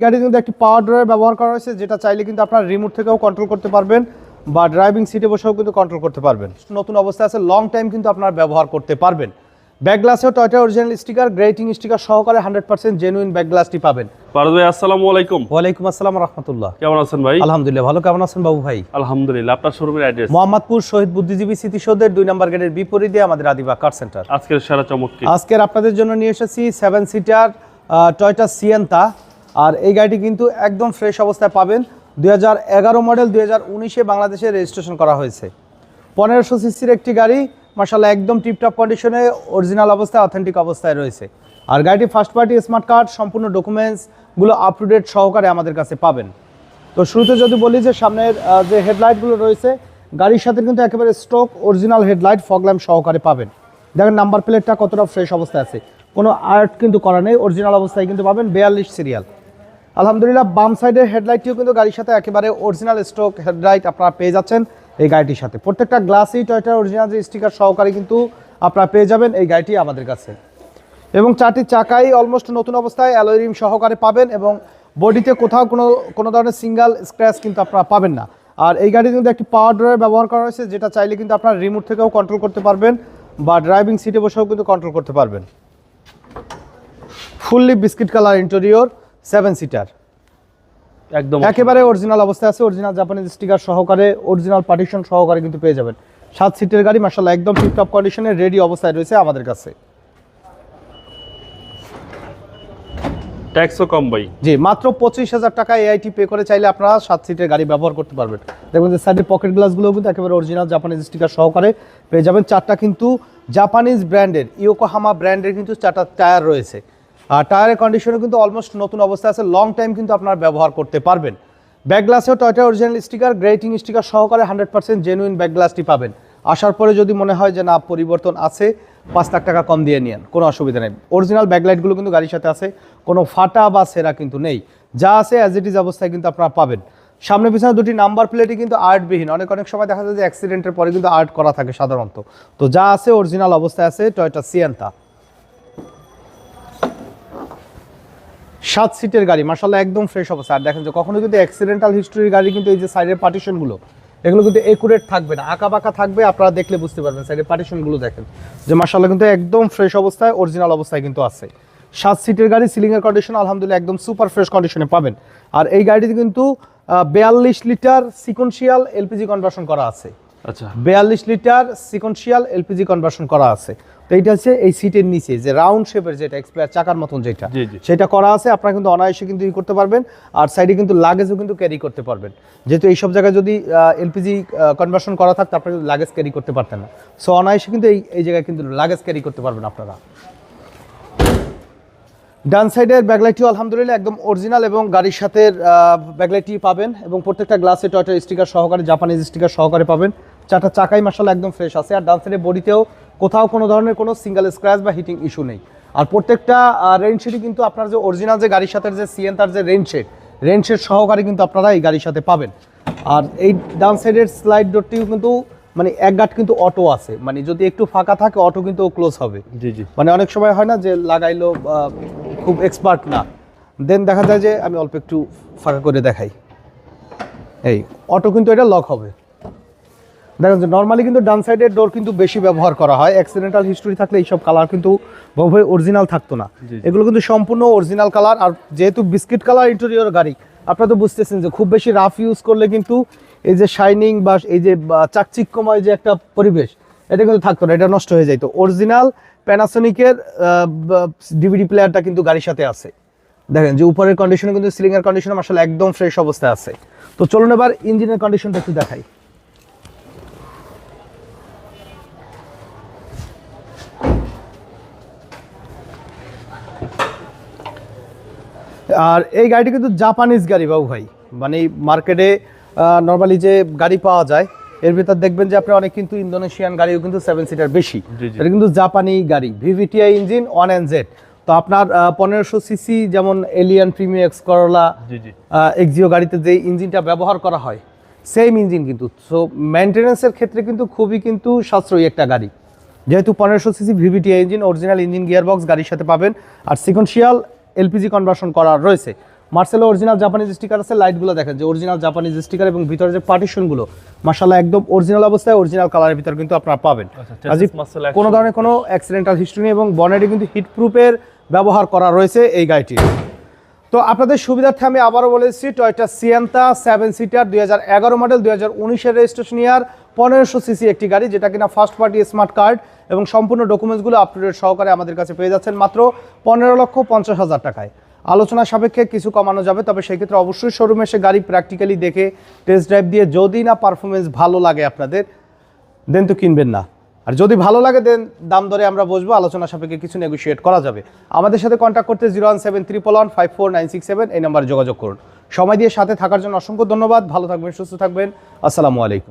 গাড়ি কিন্তু একটি পাওয়ার ড্রয়ার ব্যবহার করা হয়েছে যেটা চাইলে কিন্তু আপনার রিমোট থেকেও কন্ট্রোল করতে পারবেন বা ড্রাইভিং সিটে বসেও কিন্তু কন্ট্রোল করতে পারবেন। নতুন অবস্থায় আছে লং টাইম কিন্তু আপনারা ব্যবহার করতে পারবেন। ব্যাক গ্লাসেও টয়টা অরিজিনাল স্টিকার গ্রেটিং স্টিকার সহকারে হান্ড্রেড পার্সেন্ট জেনুইন ব্যাক গ্লাসটি পাবেন। পারদ ভাই আসসালামু আলাইকুম। ওয়ালাইকুম আসসালাম রহমতুল্লাহ। কেমন আছেন ভাই? আলহামদুলিল্লাহ ভালো। কেমন আছেন বাবু ভাই? আলহামদুলিল্লাহ আপনার শোরুমের অ্যাড্রেস মোহাম্মদপুর শহীদ বুদ্ধিজীবী স্মৃতিসৌধের দুই নম্বর গেটের বিপরীতে আমাদের আদিবা কার সেন্টার আজকের সেরা চমক আজকের আপনাদের জন্য নিয়ে এসেছি সেভেন সিটার টয়টা সিয়েন্তা আর এই গাড়িটি কিন্তু একদম ফ্রেশ অবস্থায় পাবেন। দু হাজার এগারো মডেল দুই হাজার বাংলাদেশে রেজিস্ট্রেশন করা হয়েছে। পনেরোশো সিসির একটি গাড়ি মার্শাল্লাহ একদম টিপটপ কন্ডিশনে অরিজিনাল অবস্থায় অথেন্টিক অবস্থায় রয়েছে। আর গাড়িটি ফার্স্ট পার্টি স্মার্ট কার্ড সম্পূর্ণ ডকুমেন্টসগুলো আপ টু ডেট সহকারে আমাদের কাছে পাবেন। তো শুরুতে যদি বলি যে সামনের যে হেডলাইটগুলো রয়েছে, গাড়ির সাথে কিন্তু একেবারে stock original headlight fog lamp সহকারে পাবেন। দেখেন নাম্বার প্লেটটা কতটা ফ্রেশ অবস্থায় আছে। কোনো আর্ট কিন্তু করা নেই অরিজিনাল অবস্থায় কিন্তু পাবেন, বেয়াল্লিশ সিরিয়াল আলহামদুলিল্লাহ, বাম সাইডের হেডলাইটটিও কিন্তু গাড়ির সাথে একেবারে অরিজিনাল স্টক হেডলাইট আপনারা পেয়ে যাচ্ছেন এই গাড়িটির সাথে। প্রত্যেকটা গ্লাসই টয়টার অরিজিনাল স্টিকার সহকারে কিন্তু আপনারা পেয়ে যাবেন এই গাড়িটি আমাদের কাছে। এবং চারটি চাকাই অলমোস্ট নতুন অবস্থায় অ্যালয় রিম সহকারে পাবেন এবং বডিতে কোথাও কোনো কোনো ধরনের সিঙ্গেল স্ক্র্যাচ কিন্তু আপনারা পাবেন না। আর এই গাড়ি কিন্তু একটি পাওয়ার ড্রয়ার ব্যবহার করা হয়েছে, যেটা চাইলে কিন্তু আপনার রিমোট থেকেও কন্ট্রোল করতে পারবেন বা ড্রাইভিং সিটে বসেও কিন্তু কন্ট্রোল করতে পারবেন। Fully biscuit colour interior seven seater একদম একেবারে অরিজিনাল অবস্থায় আছে অরিজিনাল জাপানিজ স্টিকার সহকারে অরিজিনাল পার্টিশন সহকারে কিন্তু পেয়ে যাবেন। সাত সিটের গাড়ি মার্শাল্লাহ একদম টিপটপ কন্ডিশনে রেডি অবস্থায় রয়েছে আমাদের কাছে। ট্যাক্সও কম ভাই। জি মাত্র পঁচিশ হাজার টাকা এআইটি পে করে চাইলে আপনারা সাত সিটের গাড়ি ব্যবহার করতে পারবেন। দেখবেন যে সাইডের পকেট গ্লাসগুলো কিন্তু একেবারে অরিজিনাল জাপানিজ স্টিকার সহকারে পেয়ে যাবেন। চারটা কিন্তু জাপানিজ ব্র্যান্ডের ইয়োকোহামা ব্র্যান্ডের কিন্তু চারটা টায়ার রয়েছে। আর টায়ারের কন্ডিশনও কিন্তু অলমোস্ট নতুন অবস্থায় আছে লং টাইম কিন্তু আপনারা ব্যবহার করতে পারবেন। ব্যাক গ্লাসেও টয়টা অরিজিনাল স্টিকার গ্রেটিং স্টিকার সহকারে হান্ড্রেড পার্সেন্ট জেনুইন ব্যাক গ্লাসটি পাবেন। আসার পরে যদি মনে হয় যে না, পরিবর্তন আছে, পাঁচ লাখ টাকা কম দিয়ে নিন কোনো অসুবিধা নেই। অরিজিনাল ব্যাকলাইটগুলো কিন্তু গাড়ির সাথে আছে, কোনো ফাটা বা সেরা কিন্তু নেই। যা আছে অ্যাজ ইট ইজ অবস্থায় কিন্তু আপনারা পাবেন। সামনে পিছনে দুটি নাম্বার প্লেটই কিন্তু আর্টবিহীন। অনেক অনেক সময় দেখা যায় যে অ্যাক্সিডেন্টের পরে কিন্তু আর্ট করা থাকে সাধারণত। তো যা আছে অরিজিনাল অবস্থায় আছে টয়টা সিয়ান্তা সাত সিটের গাড়ি মার্শাল্লাহ একদম ফ্রেশ অবস্থা। আর দেখেন যে কখনো কিন্তু অ্যাক্সিডেন্টাল হিস্টোরির গাড়ি কিন্তু এই যে সাইডের পার্টিশনগুলো এগুলো কিন্তু একুরেট থাকবে না। আঁকা বাঁকা থাকবে আপনারা দেখলে বুঝতে পারবেন সাইডের পার্টিশনগুলো দেখেন। যে মার্শাল্লাহ কিন্তু একদম ফ্রেশ অবস্থায় অরিজিনাল অবস্থায় কিন্তু আছে। সাত সিটের গাড়ি সিলিংয়ের কন্ডিশন আলহামদুলিল্লাহ একদম সুপার ফ্রেশ কন্ডিশনে পাবেন। আর এই গাড়িতে কিন্তু বিয়াল্লিশ লিটার সিকোয়েন্সিয়াল এলপিজি কনভার্সন করা আছে। আচ্ছা। বেয়াল্লিশ লিটার সিকোয়েন্সিয়াল এলপিজি কনভার্সন করা আছে। তো এইটা হচ্ছে এই সিটের নিচে যে রাউন্ড শেপের যেটা এক্সপ্লেয়ার চাকার মতন যেটা। সেটা করা আছে। আপনারা কিন্তু অনায়াসে কিন্তু ই করতে পারবেন আর সাইডে কিন্তু লাগেজও কিন্তু ক্যারি করতে পারবেন। যেহেতু এইসব জায়গায় যদি এলপিজি কনভার্সন করা থাকতো আপনারা কিন্তু লাগেজ ক্যারি করতে পারতেন না। সো অনায়াসে কিন্তু এই এই জায়গায় কিন্তু লাগেজ ক্যারি করতে পারবেন আপনারা। ডান সাইডের ব্যাকলাইটটিও আলহামদুলিল্লাহ একদম অরিজিনাল এবং গাড়ির সাথে ব্যাকলাইটটি পাবেন এবং প্রত্যেকটা গ্লাসে টয়টা স্টিকার সহকারে জাপানিজ স্টিকার সহকারে পাবেন। চারটা চাকাই মাসাল্লাহ একদম ফ্রেশ আছে। আর ডান সাইডের বডিতেও কোথাও কোনো ধরনের কোনো সিঙ্গেল স্ক্র্যাচ বা হিটিং ইস্যু নেই। আর প্রত্যেকটা রেন শেডই কিন্তু আপনার যে অরিজিনাল যে গাড়ির সাথে যে সিএন তার যে রেন শেড রেন শেড সহকারে কিন্তু আপনারা এই গাড়ির সাথে পাবেন। আর এই ডান সাইডের স্লাইড ডোরটিও কিন্তু মানে এক গাঁট কিন্তু অটো আছে। মানে যদি একটু ফাঁকা থাকে অটো কিন্তু ক্লোজ হবে। জি জি। মানে অনেক সময় হয় না যে লাগাইলো খুব এক্সপার্ট না। দেন দেখা যায় যে আমি অল্প একটু ফাঁকা করে দেখাই। এই অটো কিন্তু এটা লক হবে। দেখেন যে নর্মালি কিন্তু ডান সাইডের ডোর কিন্তু বেশি ব্যবহার করা হয়। অ্যাক্সিডেন্টাল হিস্টোরি থাকলে এইসব কালার কিন্তু বহুভাবে অরিজিনাল থাকতো না। এগুলো কিন্তু সম্পূর্ণ অরিজিনাল কালার আর যেহেতু বিস্কিট কালার ইন্টেরিয়র গাড়ি আপনারা তো বুঝতেছেন যে খুব বেশি রাফ ইউজ করলে কিন্তু এই যে শাইনিং বা এই যে চাকচিক্যময় যে একটা পরিবেশ এটা কিন্তু থাকতো না এটা নষ্ট হয়ে যাইতো। অরিজিনাল প্যানাসোনিকের ডিভিডি প্লেয়ারটা কিন্তু গাড়ির সাথে আছে। দেখেন যে উপরের কন্ডিশনে কিন্তু সিলিং এর কন্ডিশন আসলে একদম ফ্রেশ অবস্থায় আছে। তো চলুন এবার ইঞ্জিনের কন্ডিশনটা একটু দেখাই। আর এই গাড়িটি কিন্তু জাপানিজ গাড়ি বাবু ভাই। মানে মার্কেটে নর্মালি যে গাড়ি পাওয়া যায় এর ভিতর দেখবেন যে আপনি অনেক কিন্তু ইন্দোনেশিয়ান গাড়িও কিন্তু সেভেন সিটার বেশি। এটা কিন্তু জাপানি গাড়ি VVTI engine one N Z তো আপনার পনেরোশো সিসি যেমন Allion Premio X Corolla Axio গাড়িতে যে ইঞ্জিনটা ব্যবহার করা হয় সেম ইঞ্জিন কিন্তু। সো মেনটেন্যান্সের ক্ষেত্রে কিন্তু খুবই কিন্তু সাশ্রয়ী একটা গাড়ি। যেহেতু পনেরোশো CC VVTI engine original engine gearbox গাড়ির সাথে পাবেন। আর সিকোয়েন্সিয়াল এলপিজি কনভার্সন করা রয়েছে। মার্সেলো অরিজিনাল জাপানিজ স্টিকার আছে লাইটগুলো দেখেন যে অরিজিনাল জাপানিজ স্টিকার এবং ভিতরে যে পার্টিশনগুলো মার্শাল্লাহ একদম অরিজিনাল অবস্থায় অরিজিনাল কালারের ভিতরে কিন্তু আপনারা পাবেন। আচ্ছা, কোনো ধরনের কোনো অ্যাক্সিডেন্টাল হিস্ট্রি নেই এবং বনেটে কিন্তু হিট প্রুফের ব্যবহার করা রয়েছে এই গাড়িটি তো আপনাদের সুবিধার্থে আমি আবারও বলেছি টয়টা সিয়ান্তা সেভেন সিটার দুই হাজার এগারো মডেল দুই হাজার উনিশের রেজিস্ট্রেশন ইয়ার পনেরোশো সিসি একটি গাড়ি, যেটা কিনা ফার্স্ট পার্টি স্মার্ট কার্ড এবং সম্পূর্ণ ডকুমেন্টসগুলো আপ টু সহকারে আমাদের কাছে পেয়ে যাচ্ছেন মাত্র পনেরো লক্ষ পঞ্চাশ হাজার টাকায়। আলোচনা সাপেক্ষে কিছু কমানো যাবে, তবে সেই ক্ষেত্রে অবশ্যই শোরুমে এসে গাড়ি প্র্যাকটিক্যালি দেখে টেস্ট ড্রাইভ দিয়ে যদি না পারফরমেন্স ভালো লাগে আপনাদের দেন তো কিনবেন না। আর যদি ভালো লাগে, দেন দাম দরে আমরা বসবো, আলোচনা সাপেক্ষে কিছু নেগোসিয়েট করা যাবে। আমাদের সাথে কন্ট্যাক্ট করতে zero one seven five four nine এই নাম্বারে যোগাযোগ করুন। সময় দিয়ে সাথে থাকার জন্য অসংখ্য ধন্যবাদ, ভালো থাকবেন, সুস্থ থাকবেন, আসসালামু আলাইকুম।